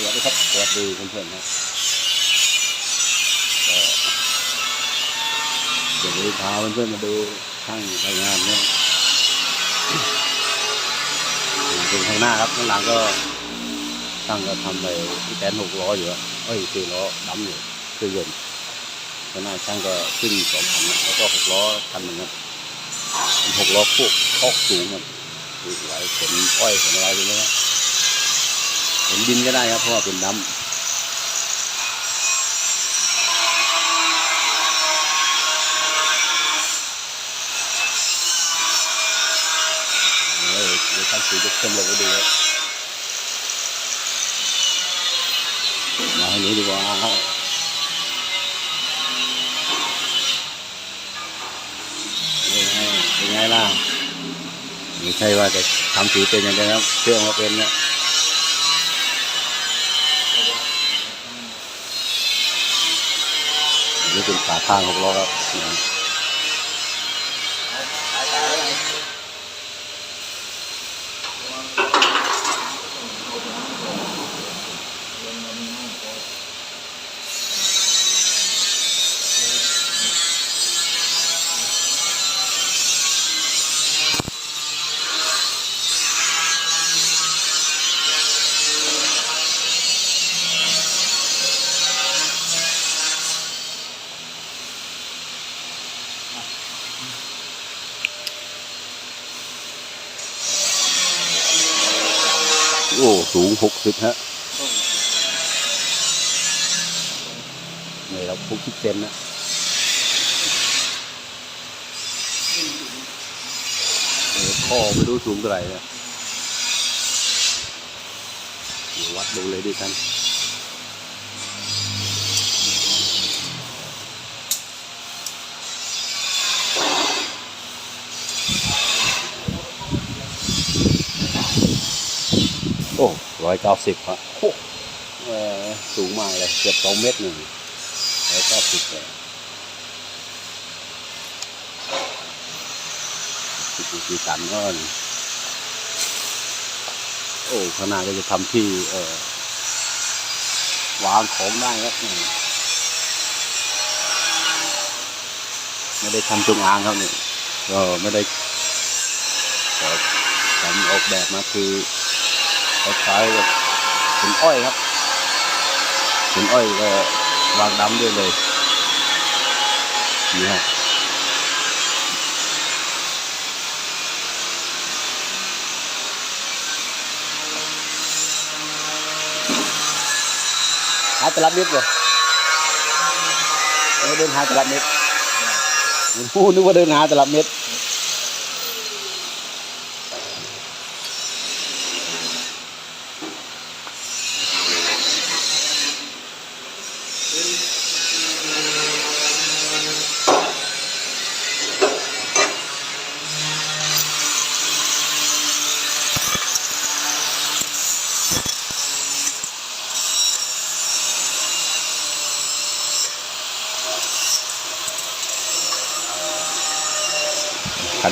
สวัสดีครับสวัสดีเพื่อนๆครับก็เดี๋ยวพาเพื่อนๆมาดูช่างทำงานเนี่ยถึงข้างหน้าครับข้างหลังก็ช่างก็ทำไปที่แตนหกล้ออยู่อะเอ้ยสี่ล้อดำอยู่เครื่องยนต์ข้างหน้าช่างก็ขึ้นสองคันแล้วก็หกล้อคันหนึ่งครับหกล้อพวกคอกสูงครับดูไหวขนอ้อยขนอะไรตรงนี้ครับ เห็นดินก็ได้ครับเพราะว่าเป็นดำเดี๋ยวเดี๋ยวท่านสีจะขึ้นลงไปดูครับมาให้รู้ดีกว่าครับเป็นไงล่ะไม่ใช่ว่าจะทำสีเป็นอย่างเดียวนะครับเครื่องมาเป็นเนี่ย นี่เป็นขาข้างของล้อครับ โอ้สูงหกสิบฮะนี่เราหกสิบเซนนะข้อไม่รู้สูงเท่าไหร่นะเดี๋ยววัดดูเลยดิท่านโอ้ ร้อยเก้าสิบฮะสูงมากเลยเกือบสองเมตรหนึ่งร้อยเก้าสิบเลยสิบสี่ตันก็นี่โอ้ขางหนาดก็จะทำที่ เออวางของได้ครับนี่ไม่ได้ทำจงอางครับนี่ก็ไม่ได้ทำออกแบบมาคือ คล้ายๆกับผลอ้อยครับผลอ้อยก็วางดำด้วยเลยนี่ฮะหาตลับเม็ดเออเดินหาตลับเม็ดโอ้นึกว่าเดินหาตลับเม็ด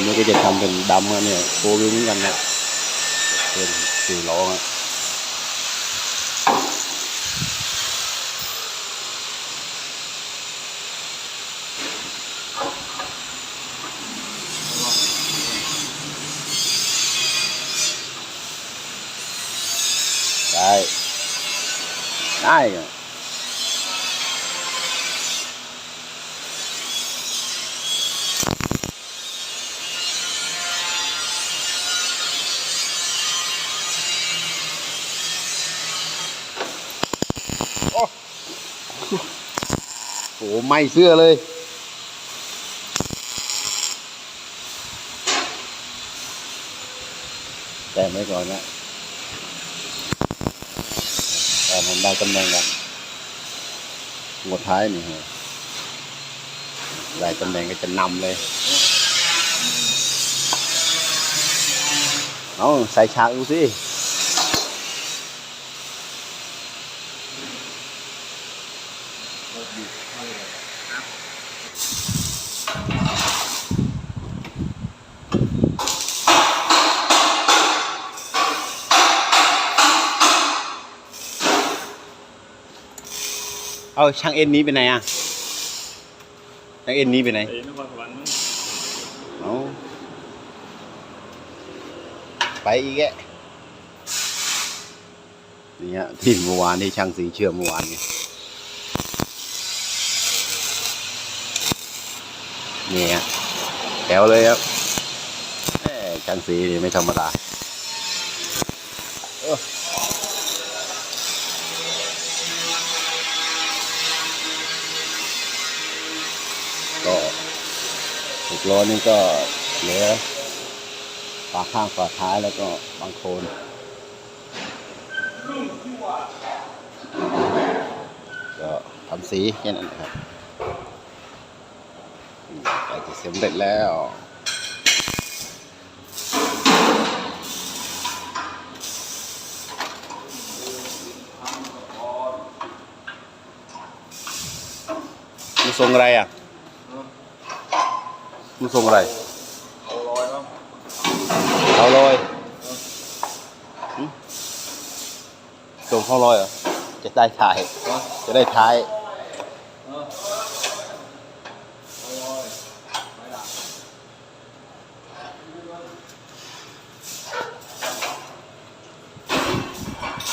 คันนี้ก็จะทำเป็นดำอะเนี่ยโควิงเหมือนกันนะเป็นสี่ล้ออะได้ได้ ไหม่เสื้อเลย แต่ไม่ก่อนนะแต่มันได้ตำแหน่งกันหมดท้ายนี่ฮะได้ตำแหน่งก็จะนำเลย เอาใส่ฉากดูสิ เอาช่างเอ็นนี้ไปไหนอะช่างเอ็นนี้ไปไหนไอ้นครสวรรค์มั้งเอาไปอีกแกนี่ฮะที่เมื่อวานที่ช่างสีเชื่อมเมื่อวานเนี่ยนี่ฮะแถวเลยครับแหม่ช่างสีนี่ไม่ธรรมดา ล้อนี่ก็เหลือฝาข้างฝาท้ายแล้วก็บางโคนก็ทำสีแค่นั้นนะครับใกล้จะสำเร็จแล้วทรงอะไรอะ มันทรงอะไรเอาลอยมั้งเขาลอยหึส่งเขาลอยเหรอ จะได้ถ่าย จะได้ท้ายเออเอาลอยไปหลัง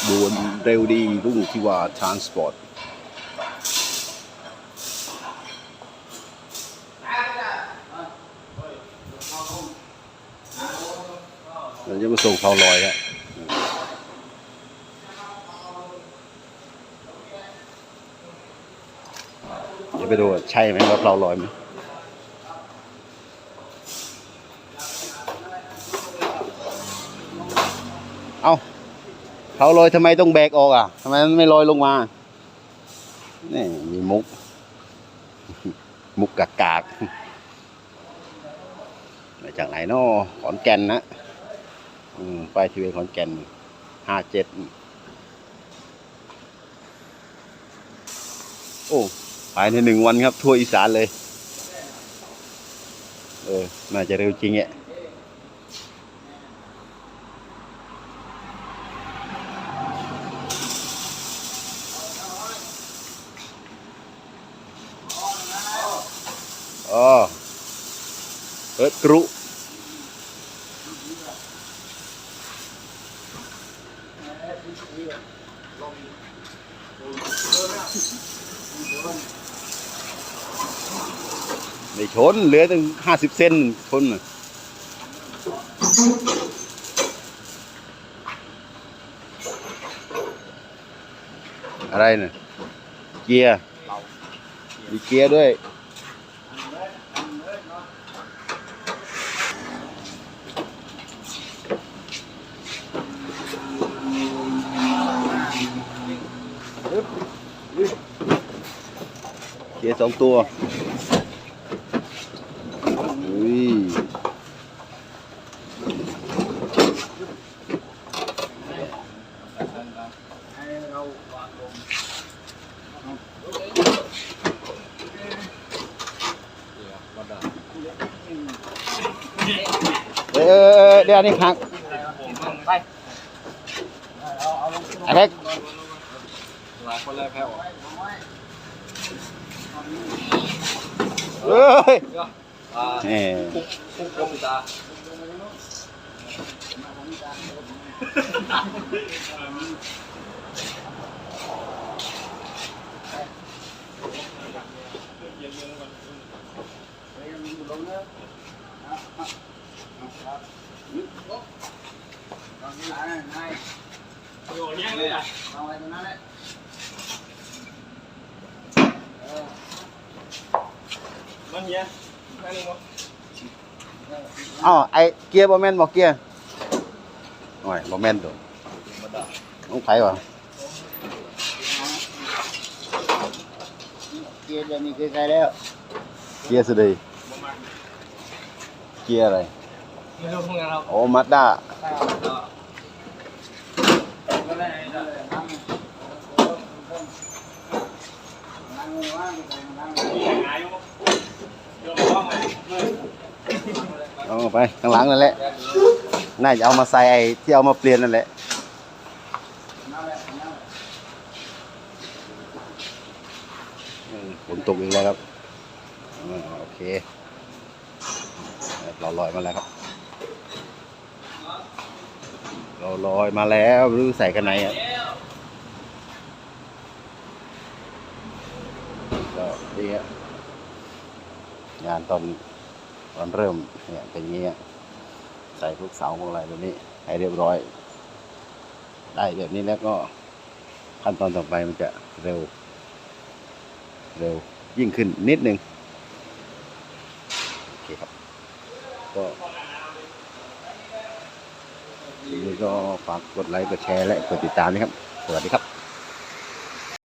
ด่วนเร็วดีรุ่งที่ว่าทรานสปอร์ต เราจะมาส่งเขาลอยครับเดี๋ยวไปดูใช่ไหมว่าเพลาลอยไหมเอาเขาลอยทำไมต้องแบกออกอะทำไมมันไม่ลอยลงมานี่มีมุก มุกกากากมาจากไหนเนาะขอนแก่นนะ อืมไปทีวีขอนแก่นห้าเจ็ดโอ้ภายในหนึ่งวันครับ ทั่วอีสานเลย เออ น่าจะเร็วจริงอะอ๋อเอิร์ดกรุ ไม่ชนเหลือตั้งห้าสิบเซนชนน่ะอะไรเนี่ยเกียร์มีเกียร์ด้วย เกียร์สองตัวอุ้ยเออเดี๋ยวอันนี้หักไอ้เล็กหลายคนแรกแพ้ออกเอ้ยอ่าแหม คุกคุกโกมิตา มันเนี้ยนั่นเองวะเอ้าไอเกียร์บ่แม่นบ่เกียร์โอ้ยบ่แม่นตัวต้องไผวะเกียร์เดี๋ยวนี้คือใครแล้ว เกียร์สุดเลยเกียร์อะไรไม่รู้พวกนั้นเราโอ้มาด้านั่ เอาไปข้างหลังนั่นแหละ น่าจะเอามาใส่ไอ้ที่เอามาเปลี่ยนนั่นแหละนั่งเลยนั่งตกอีกแล้วครับอ่าโอเคเราลอยมาแล้วครับ เราลอยมาแล้วรู้ใส่กันไหนอะก็ดีอะ งานตอนตอนเริ่มเนี่ยเป็นอย่างนี้ใส่พวกเสาพวกอะไรแบบนี้ ให้เรียบร้อย ได้แบบนี้แล้วก็ขั้นตอนต่อไปมันจะเร็ว เร็วยิ่งขึ้นนิดนึงโอเคครับ ก็ทีนี้ก็ฝากกดไลค์กดแชร์และกดติดตามนะครับ สวัสดีครับ